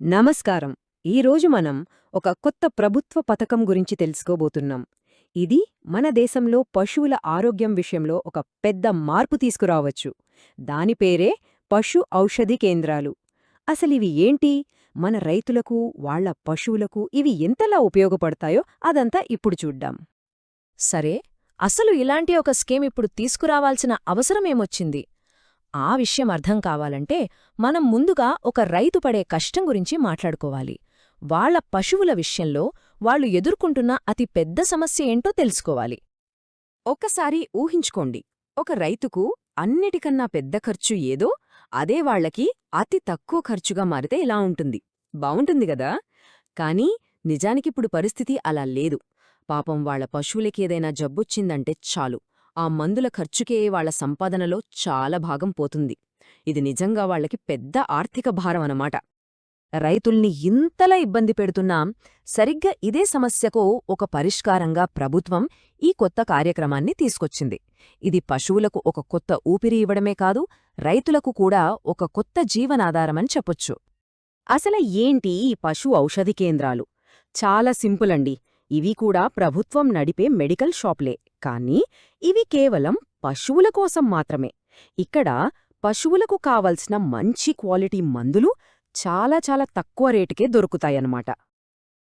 నమస్కారం. ఈరోజు మనం ఒక కొత్త ప్రభుత్వ పథకం గురించి తెలుసుకోబోతున్నాం. ఇది మన దేశంలో పశువుల ఆరోగ్యం విషయంలో ఒక పెద్ద మార్పు తీసుకురావచ్చు. దాని పేరే పశు ఔషధి కేంద్రాలు. అసలివి ఏంటి? మన రైతులకు వాళ్ళ పశువులకు ఇవి ఎంతలా ఉపయోగపడతాయో అదంతా ఇప్పుడు చూడ్డాం సరే అసలు ఇలాంటి ఒక స్కీమ్ ఇప్పుడు తీసుకురావాల్సిన అవసరమేమొచ్చింది ఆ విషయం అర్థం కావాలంటే మనం ముందుగా ఒక రైతు పడే కష్టం గురించి మాట్లాడుకోవాలి. వాళ్ళ పశువుల విషయంలో వాళ్ళు ఎదుర్కొంటున్న అతి పెద్ద సమస్య ఏంటో తెలుసుకోవాలి. ఒక్కసారి ఊహించుకోండి. ఒక రైతుకు అన్నిటికన్నా పెద్ద ఖర్చు ఏదో అదే వాళ్ళకి అతి తక్కువ ఖర్చుగా మారితే ఇలా ఉంటుంది. బావుంటుంది గదా? కానీ నిజానికిప్పుడు పరిస్థితి అలా లేదు. పాపం వాళ్ళ పశువులకేదైనా జబ్బొచ్చిందంటే చాలు. ఆ మందుల ఖర్చుకే వాళ్ళ సంపాదనలో చాలా భాగం పోతుంది. ఇది నిజంగా వాళ్ళకి పెద్ద ఆర్థిక భారం అన్నమాట. రైతుల్ని ఇంతలా ఇబ్బంది పెడుతున్నాం సరిగ్గా ఇదే సమస్యకు ఒక పరిష్కారంగా ప్రభుత్వం ఈ కొత్త కార్యక్రమాన్ని తీసుకొచ్చింది. ఇది పశువులకు ఒక కొత్త ఊపిరి ఇవ్వడమే కాదు రైతులకు కూడా ఒక కొత్త జీవనాధారమని చెప్పొచ్చు. అసలు ఏంటి ఈ పశు ఔషధి కేంద్రాలు? చాలా సింపుల్ అండి. ఇవి కూడా ప్రభుత్వం నడిపే మెడికల్ షాప్లే. కానీ ఇవి కేవలం పశువుల కోసం మాత్రమే. ఇక్కడ పశువులకు కావలసిన మంచి క్వాలిటీ మందులు చాలా చాలా తక్కువ రేటుకే దొరుకుతాయన్నమాట.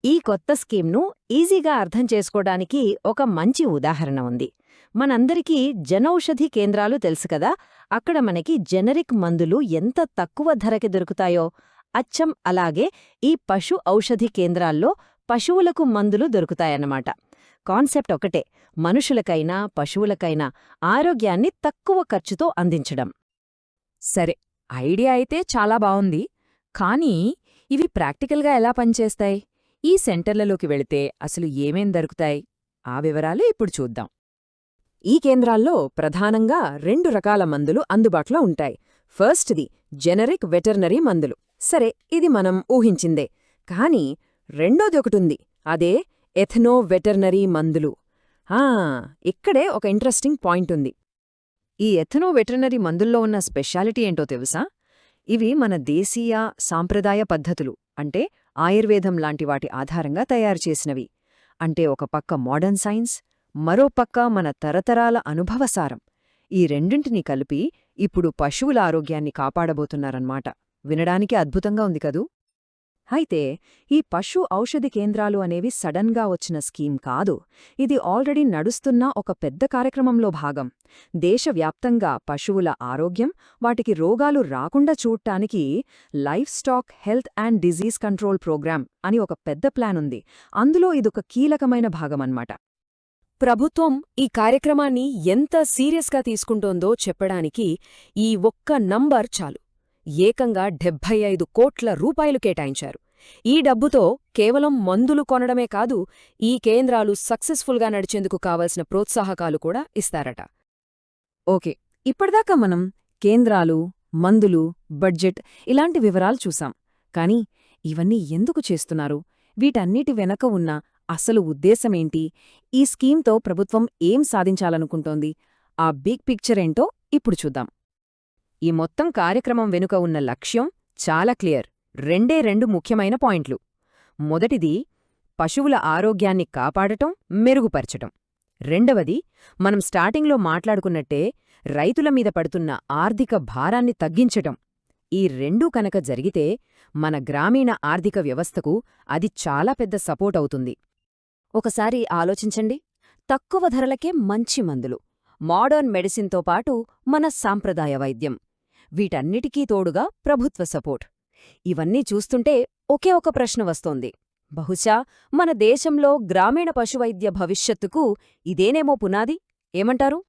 ఈ కొత్త స్కీమ్ను ఈజీగా అర్థం చేసుకోవడానికి ఒక మంచి ఉదాహరణ ఉంది. మనందరికీ జనౌషధి కేంద్రాలు తెలుసు కదా అక్కడ మనకి జెనరిక్ మందులు ఎంత తక్కువ ధరకి దొరుకుతాయో అచ్చం అలాగే ఈ పశు ఔషధి కేంద్రాల్లో పశువులకు మందులు దొరుకుతాయన్నమాట. కాన్సెప్ట్ ఒకటే మనుషులకైనా పశువులకైనా ఆరోగ్యాన్ని తక్కువ ఖర్చుతో అందించడం. సరే ఐడియా అయితే చాలా బావుంది. కానీ ఇవి ప్రాక్టికల్గా ఎలా పనిచేస్తాయి? ఈ సెంటర్లలోకి వెళితే అసలు ఏమేం దొరుకుతాయి? ఆ వివరాలు ఇప్పుడు చూద్దాం. ఈ కేంద్రాల్లో ప్రధానంగా రెండు రకాల మందులు అందుబాటులో ఉంటాయి. ఫస్ట్ది జెనరిక్ వెటర్నరీ మందులు. సరే ఇది మనం ఊహించిందే. కానీ రెండోది ఒకటుంది అదే ఎథనో వెటర్నరీ మందులు. ఆ ఇక్కడే ఒక ఇంట్రెస్టింగ్ పాయింట్ ఉంది. ఈ ఎథనో వెటర్నరీ మందుల్లో ఉన్న స్పెషాలిటీ ఏంటో తెలుసా? ఇవి మన దేశీయ సాంప్రదాయ పద్ధతులు అంటే ఆయుర్వేదం లాంటి వాటి ఆధారంగా తయారు చేసినవి. అంటే ఒక పక్క మోడర్న్ సైన్స్ మరో పక్క మన తరతరాల అనుభవసారం ఈ రెండింటినీ కలిపి ఇప్పుడు పశువుల ఆరోగ్యాన్ని కాపాడబోతున్నారన్నమాట. వినడానికి అద్భుతంగా ఉంది కదూ? అయితే ఈ పశు ఔషధి కేంద్రాలు అనేవి సడన్గా వచ్చిన స్కీమ్ కాదు. ఇది ఆల్రెడీ నడుస్తున్న ఒక పెద్ద కార్యక్రమంలో భాగం. దేశవ్యాప్తంగా పశువుల ఆరోగ్యం వాటికి రోగాలు రాకుండా చూడటానికి livestock health and disease control programme అని ఒక పెద్ద ప్లాన్ ఉంది. అందులో ఇదొక కీలకమైన భాగమన్నమాట. ప్రభుత్వం ఈ కార్యక్రమాన్ని ఎంత సీరియస్గా తీసుకుంటోందో చెప్పడానికి ఈ ఒక్క నంబర్ చాలు. ఏకంగా డెబ్బై ఐదు కోట్ల రూపాయలు కేటాయించారు. ఈ డబ్బుతో కేవలం మందులు కొనడమే కాదు ఈ కేంద్రాలు సక్సెస్ఫుల్గా నడిచేందుకు కావలసిన ప్రోత్సాహకాలు కూడా ఇస్తారట. ఓకే ఇప్పటిదాకా మనం కేంద్రాలు మందులు బడ్జెట్ ఇలాంటి వివరాలు చూసాం. కాని ఇవన్నీ ఎందుకు చేస్తున్నారు? వీటన్నిటి వెనక ఉన్న అసలు ఉద్దేశమేంటి? ఈ స్కీమ్తో ప్రభుత్వం ఏం సాధించాలనుకుంటోంది? ఆ బిగ్ పిక్చర్ ఏంటో ఇప్పుడు చూద్దాం. ఈ మొత్తం కార్యక్రమం వెనుక ఉన్న లక్ష్యం చాలా క్లియర్. రెండే రెండు ముఖ్యమైన పాయింట్లు. మొదటిది పశువుల ఆరోగ్యాన్ని కాపాడటం మెరుగుపరచటం. రెండవది మనం స్టార్టింగ్లో మాట్లాడుకున్నట్టే రైతుల మీద పడుతున్న ఆర్థిక భారాన్ని తగ్గించటం. ఈ రెండూ కనుక జరిగితే మన గ్రామీణ ఆర్థిక వ్యవస్థకు అది చాలా పెద్ద సపోర్ట్ అవుతుంది. ఒకసారి ఆలోచించండి. తక్కువ ధరలకే మంచి మందులు. మోడర్న్ మెడిసిన్తో పాటు మన సాంప్రదాయ వైద్యం. వీటన్నిటికీ తోడుగా ప్రభుత్వ సపోర్ట్. ఇవన్నీ చూస్తుంటే ఒకే ఒక ప్రశ్న వస్తోంది. బహుశా మన దేశంలో గ్రామీణ పశువైద్య భవిష్యత్తుకు ఇదేనేమో పునాది? ఏమంటారు?